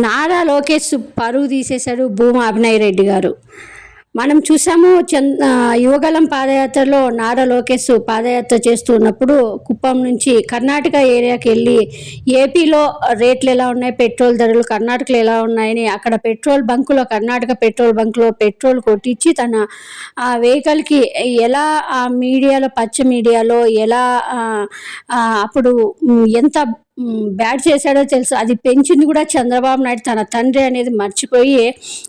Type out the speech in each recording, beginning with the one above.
నారా లోకేష్ పరువు తీసేశాడు భూమా అభినయ్ రెడ్డి గారు. మనం చూసాము చంద్ యువగలం పాదయాత్రలో నారా లోకేష్ పాదయాత్ర చేస్తున్నప్పుడు కుప్పం నుంచి కర్ణాటక ఏరియాకి వెళ్ళి ఏపీలో రేట్లు ఎలా ఉన్నాయి పెట్రోల్ ధరలు కర్ణాటకలో ఎలా ఉన్నాయని అక్కడ పెట్రోల్ బంకులో కర్ణాటక పెట్రోల్ బంకులో పెట్రోల్ కొట్టించి తన ఆ వెహికల్కి ఎలా ఆ మీడియాలో పచ్చ మీడియాలో ఎలా అప్పుడు ఎంత బ్యాడ్ చేశాడో తెలుసు. అది పెంచింది కూడా చంద్రబాబు నాయుడు. తన తండ్రి అనేది మర్చిపోయి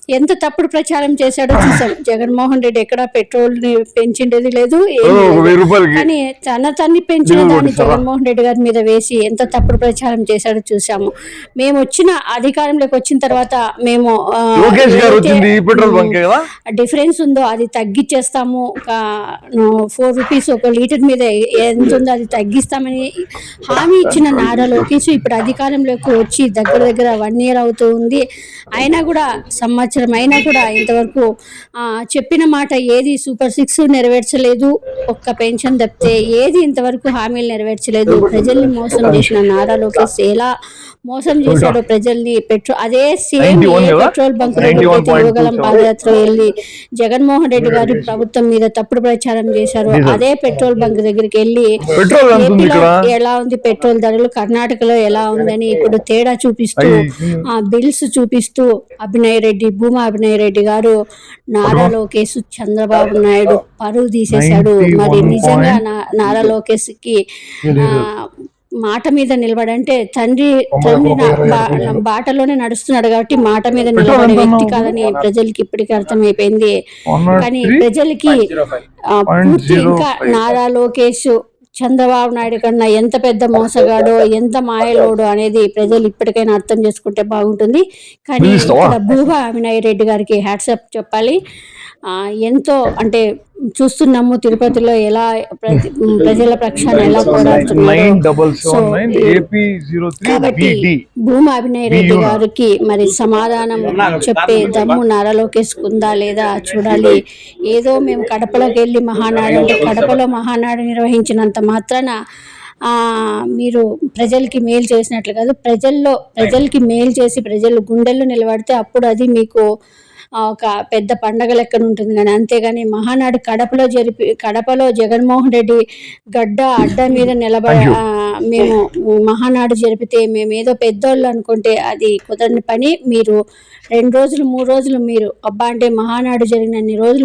ఎంత తప్పుడు ప్రచారం చేశాడో చూసాం. జగన్మోహన్ రెడ్డి ఎక్కడ పెట్రోల్ని పెంచిండేది లేదు కానీ తన తన్ని పెంచిన దాన్ని. జగన్మోహన్ రెడ్డి గారి మీద వేసి ఎంత తప్పుడు ప్రచారం చేశాడో చూసాము. మేము వచ్చిన అధికారంలోకి వచ్చిన తర్వాత మేము డిఫరెన్స్ ఉందో అది తగ్గించేస్తాము ఒక ఫోర్ రూపీస్ ఒక లీటర్ మీద ఎంత ఉందో అది తగ్గిస్తామని హామీ ఇచ్చిన నారా లోకేష్ ఇప్పుడు అధికారంలోకి వచ్చి దగ్గర దగ్గర వన్ ఇయర్ అవుతూ ఉంది అయినా కూడా సంవత్సరం అయినా కూడా ఇంతవరకు చెప్పిన మాట ఏది సూపర్ సిక్స్ నెరవేర్చలేదు ఒక్క పెన్షన్ తప్పితే ఏది ఇంతవరకు హామీలు నెరవేర్చలేదు ప్రజల్ని మోసం చేసిన నారా లోకేష్ ఎలా మోసం చేశాడో ప్రజల్ని పెట్రోల్ అదే సేమ్ 91 కదా? Petrol bunk 91.27. యువగలం పాదయాత్ర వెళ్ళి జగన్మోహన్ రెడ్డి గారి ప్రభుత్వం మీద తప్పుడు ప్రచారం చేశారు అదే పెట్రోల్ బంక్ దగ్గరికి వెళ్ళి? ఎలా ఉంది పెట్రోల్ ధరలు కర్ణాటకలో ఎలా ఉందని ఇప్పుడు తేడా చూపిస్తూ ఆ బిల్స్ చూపిస్తూ అభినయ్ రెడ్డి భూమా అభినయ్ రెడ్డి గారు నారా లోకేష్ చంద్రబాబు నాయుడు పరువు తీసేశాడు. మరి నిజంగా నారా లోకేష్కి ఆ, మాట మీద నిలబడంటే తండ్రి తండ్రి బాటలోనే నడుస్తున్నాడు కాబట్టి మాట మీద నిలబడే వ్యక్తి కాదని ప్రజలకి ఇప్పటికీ అర్థమైపోయింది. కానీ ప్రజలకి ఆ, పూర్తి ఇంకా నారా లోకేష్ చంద్రబాబు నాయుడు కన్నా ఎంత పెద్ద మోసగాడో ఎంత మాయలోడో అనేది ప్రజలు ఇప్పటికైనా అర్థం చేసుకుంటే బాగుంటుంది కానీ? ఇక్కడ భూమా అవినాయ్ రెడ్డి గారికి హ్యాట్సప్ చెప్పాలి ఎంతో అంటే చూస్తున్నాము తిరుపతిలో ఎలా ప్రజల పక్షాన ఎలా కాబట్టి భూమా అభినయ్ రెడ్డి గారికి మరి సమాధానం చెప్పే దమ్ము నారా లోకేష్ ఉందా లేదా చూడాలి. ఏదో మేము కడపలోకి వెళ్ళి మహానాడు అంటే కడపలో మహానాడు నిర్వహించినంత మాత్రాన ఆ, మీరు ప్రజలకి మేలు చేసినట్లు కాదు ప్రజల్లో ప్రజలకి మేలు చేసి ప్రజలు గుండెల్లో నిలబడితే అప్పుడు అది మీకు ఒక పెద్ద పండగ లెక్కన ఉంటుంది కానీ అంతేగాని మహానాడు కడపలో జరిపి కడపలో జగన్మోహన్ రెడ్డి గడ్డ అడ్డ మీద నిలబడి మేము మహానాడు జరిపితే మేము ఏదో పెద్దోళ్ళు అనుకుంటే అది కుదరని పని మీరు రెండు రోజులు మూడు రోజులు మీరు అబ్బా అంటే మహానాడు రోజులు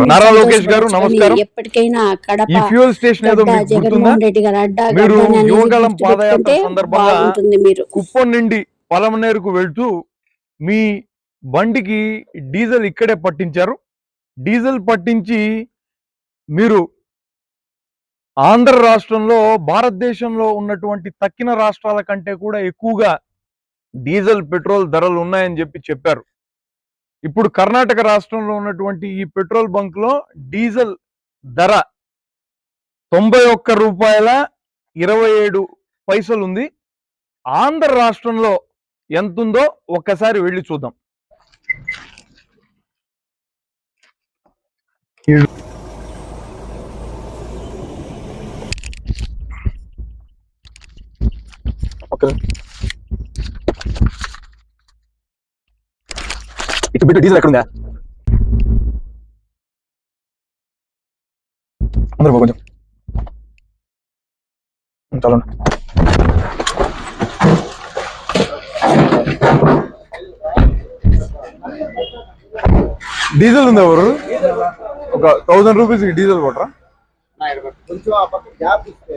సంతోషపడొచ్చు. నమస్కారం. కానీ ఎప్పటికైనా కడప జగన్మోహన్ రెడ్డి గారు అడ్డా బాగుంటుంది మీరు కుప్పం నుండి పలమనేరుకు వెళ్తూ మీ బండికి డీజిల్ ఇక్కడే పట్టించారు. డీజిల్ పట్టించి మీరు ఆంధ్ర రాష్ట్రంలో భారతదేశంలో ఉన్నటువంటి తక్కిన రాష్ట్రాల కంటే కూడా ఎక్కువగా డీజిల్ పెట్రోల్ ధరలు ఉన్నాయని చెప్పి చెప్పారు. ఇప్పుడు కర్ణాటక రాష్ట్రంలో ఉన్నటువంటి ఈ పెట్రోల్ బంక్లో డీజిల్ ధర తొంభై ఒక్క రూపాయల ఇరవై ఏడు పైసలు ఉంది ఆంధ్ర రాష్ట్రంలో ఎంత ఉందో ఒక్కసారి వెళ్ళి చూద్దాం. ఇటు బిట్టు డీజిల్ ఎక్కడుందా అందరూ బాగా కొంచెం చాలా డీజిల్ ఉందా ఎవరు ఒక థౌసండ్ రూపీస్ డీజిల్ కొట్టరా కొంచెం ఆ పక్క గ్యాప్ ఇస్తే.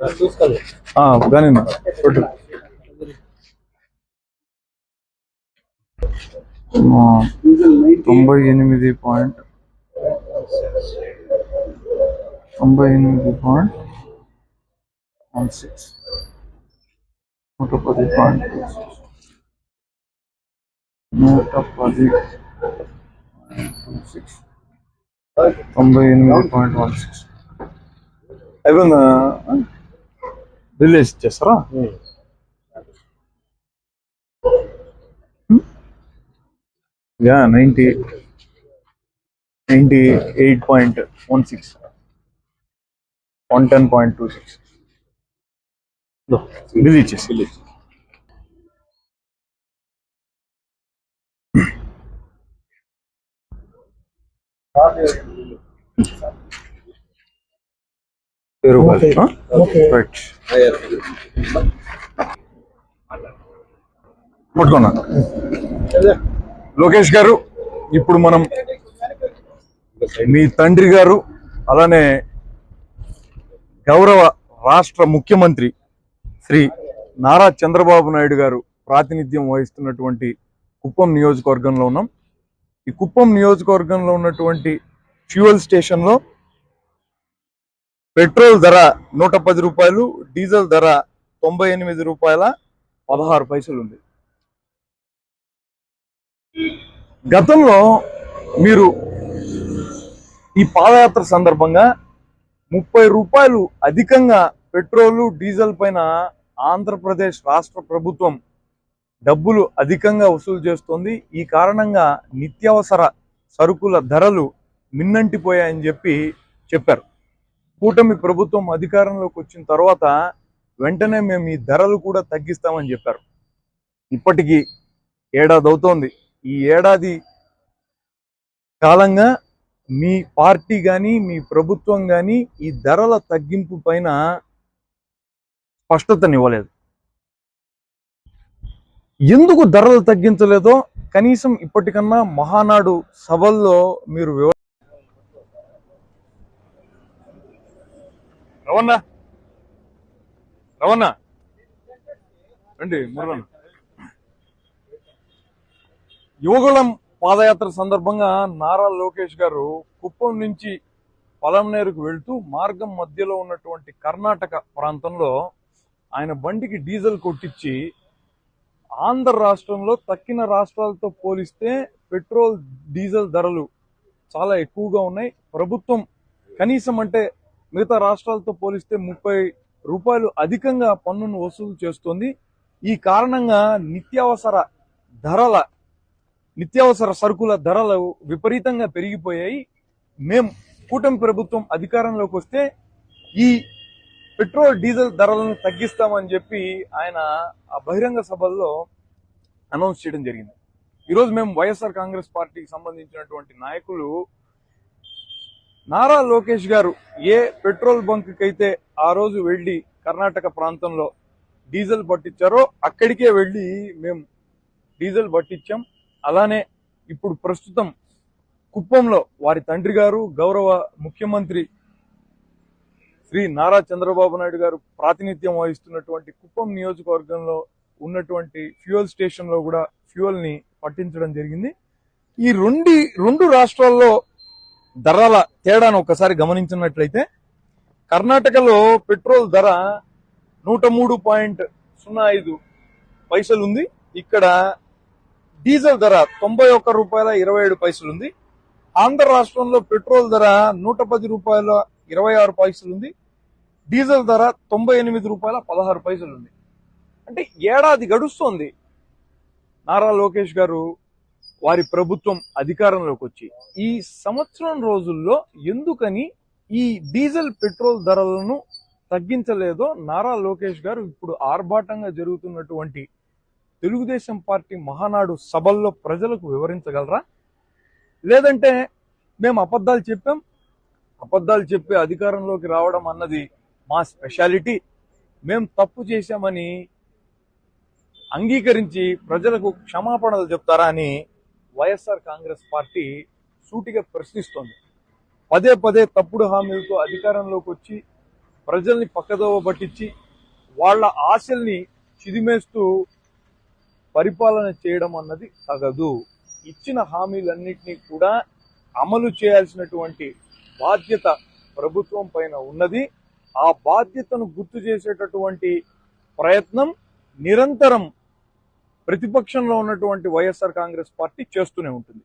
చూసుకోండి కానీ కొట్టు తొంభై ఎనిమిది పాయింట్ తొంభై ఎనిమిది పాయింట్ వన్ సిక్స్ నూట పది పాయింట్ నూట పది సిక్స్ తొంభై ఎనిమిది పాయింట్ వన్ సిక్స్ అయిపోయిందా బిల్ వేసి ఇచ్చేస్తారా yeah ninety ninety eight point one six. One ten point two six. Bill ఇచ్చేసి రూపాయలు రైట్ పట్టుకున్నా లోకేష్ గారు ఇప్పుడు మనం మీ తండ్రి గారు అలానే గౌరవ రాష్ట్ర ముఖ్యమంత్రి శ్రీ నారా చంద్రబాబు నాయుడు గారు ప్రాతినిధ్యం వహిస్తున్నటువంటి కుప్పం నియోజకవర్గంలో ఉన్నాం. ఈ కుప్పం నియోజకవర్గంలో ఉన్నటువంటి ఫ్యూయల్ స్టేషన్లో పెట్రోల్ ధర నూట పది రూపాయలు డీజిల్ ధర తొంభై ఎనిమిది రూపాయల పదహారు పైసలు ఉంది గతంలో మీరు ఈ పాదయాత్ర సందర్భంగా ముప్పై రూపాయలు అధికంగా పెట్రోలు డీజిల్ పైన ఆంధ్రప్రదేశ్ రాష్ట్ర ప్రభుత్వం డబ్బులు అధికంగా వసూలు చేస్తోంది. ఈ కారణంగా నిత్యావసర సరుకుల ధరలు మిన్నంటిపోయాయని చెప్పి చెప్పారు. కూటమి ప్రభుత్వం అధికారంలోకి వచ్చిన తర్వాత వెంటనే మేము ఈ ధరలు కూడా తగ్గిస్తామని చెప్పారు. ఇప్పటికీ ఏడాది అవుతోంది. ఈ ఏడాది కాలంగా మీ పార్టీ కానీ మీ ప్రభుత్వం కానీ ఈ ధరల తగ్గింపు పైన స్పష్టతనివ్వలేదు. ఎందుకు ధరలు తగ్గించలేదో కనీసం ఇప్పటికన్నా మహానాడు సభల్లో మీరు వివ రవణ? రవణ? రండి మురళన్న. యువగుళం పాదయాత్ర సందర్భంగా నారా లోకేష్ గారు కుప్పం నుంచి పొలంనేరుకు వెళ్తూ మార్గం మధ్యలో ఉన్నటువంటి కర్ణాటక ప్రాంతంలో ఆయన బండికి డీజిల్ కొట్టించి ఆంధ్ర రాష్ట్రంలో తక్కిన రాష్ట్రాలతో పోలిస్తే పెట్రోల్ డీజిల్ ధరలు చాలా ఎక్కువగా ఉన్నాయి. ప్రభుత్వం కనీసం అంటే మిగతా రాష్ట్రాలతో పోలిస్తే ముప్పై రూపాయలు అధికంగా పన్నును వసూలు చేస్తోంది. ఈ కారణంగా నిత్యావసర ధరల నిత్యావసర సరుకుల ధరలు విపరీతంగా పెరిగిపోయాయి. మేం కూటమి ప్రభుత్వం అధికారంలోకి వస్తే ఈ పెట్రోల్ డీజిల్ ధరలను తగ్గిస్తామని చెప్పి ఆయన ఆ బహిరంగ సభల్లో అనౌన్స్ చేయడం జరిగింది. ఈరోజు మేము వైఎస్ఆర్ కాంగ్రెస్ పార్టీకి సంబంధించినటువంటి నాయకులు నారా లోకేష్ గారు ఏ పెట్రోల్ బంక్ అయితే ఆ రోజు వెళ్ళి కర్ణాటక ప్రాంతంలో డీజిల్ పట్టించారో అక్కడికే వెళ్ళి మేము డీజిల్ పట్టించాం. అలానే ఇప్పుడు ప్రస్తుతం కుప్పంలో వారి తండ్రి గారు గౌరవ ముఖ్యమంత్రి శ్రీ నారా చంద్రబాబు నాయుడు గారు ప్రాతినిధ్యం వహిస్తున్నటువంటి కుప్పం నియోజకవర్గంలో ఉన్నటువంటి ఫ్యూయల్ స్టేషన్లో కూడా ఫ్యూయల్ని పట్టించడం జరిగింది. ఈ రెండు రెండు రాష్ట్రాల్లో ధరల తేడాను ఒకసారి గమనించినట్లయితే కర్ణాటకలో పెట్రోల్ ధర నూట మూడు పాయింట్ సున్నా ఐదు పైసలు ఉంది ఇక్కడ డీజిల్ ధర తొంభై ఒక్క రూపాయల ఇరవై ఏడు పైసలు ఉంది ఆంధ్ర రాష్ట్రంలో పెట్రోల్ ధర నూట పది రూపాయల ఇరవై ఆరు పైసలు ఉంది డీజిల్ ధర తొంభై ఎనిమిది రూపాయల పదహారు పైసలు ఉంది అంటే ఏడాది గడుస్తోంది. నారా లోకేష్ గారు వారి ప్రభుత్వం అధికారంలోకి వచ్చి ఈ సంవత్సరం రోజుల్లో ఎందుకని ఈ డీజిల్ పెట్రోల్ ధరలను తగ్గించలేదో నారా లోకేష్ గారు ఇప్పుడు ఆర్భాటంగా జరుగుతున్నటువంటి తెలుగుదేశం పార్టీ మహానాడు సభల్లో ప్రజలకు వివరించగలరా? లేదంటే మేము అబద్ధాలు చెప్పాం? అబద్ధాలు చెప్పి అధికారంలోకి రావడం అన్నది మా స్పెషాలిటీ. మేము తప్పు చేశామని అంగీకరించి ప్రజలకు క్షమాపణలు చెప్తారా అని వైఎస్ఆర్ కాంగ్రెస్ పార్టీ సూటిగా ప్రశ్నిస్తోంది. పదే పదే తప్పుడు హామీలతో అధికారంలోకి వచ్చి ప్రజల్ని పక్కదోవ పట్టించి వాళ్ళ ఆశల్ని చిదిమేస్తూ పరిపాలన చేయడం అన్నది తగదు. ఇచ్చిన హామీలన్నింటినీ కూడా అమలు చేయాల్సినటువంటి బాధ్యత ప్రభుత్వం పైన ఉన్నది. ఆ బాధ్యతను గుర్తు చేసేటటువంటి ప్రయత్నం నిరంతరం ప్రతిపక్షంలో ఉన్నటువంటి వైఎస్ఆర్ కాంగ్రెస్ పార్టీ చేస్తూనే ఉంటుంది.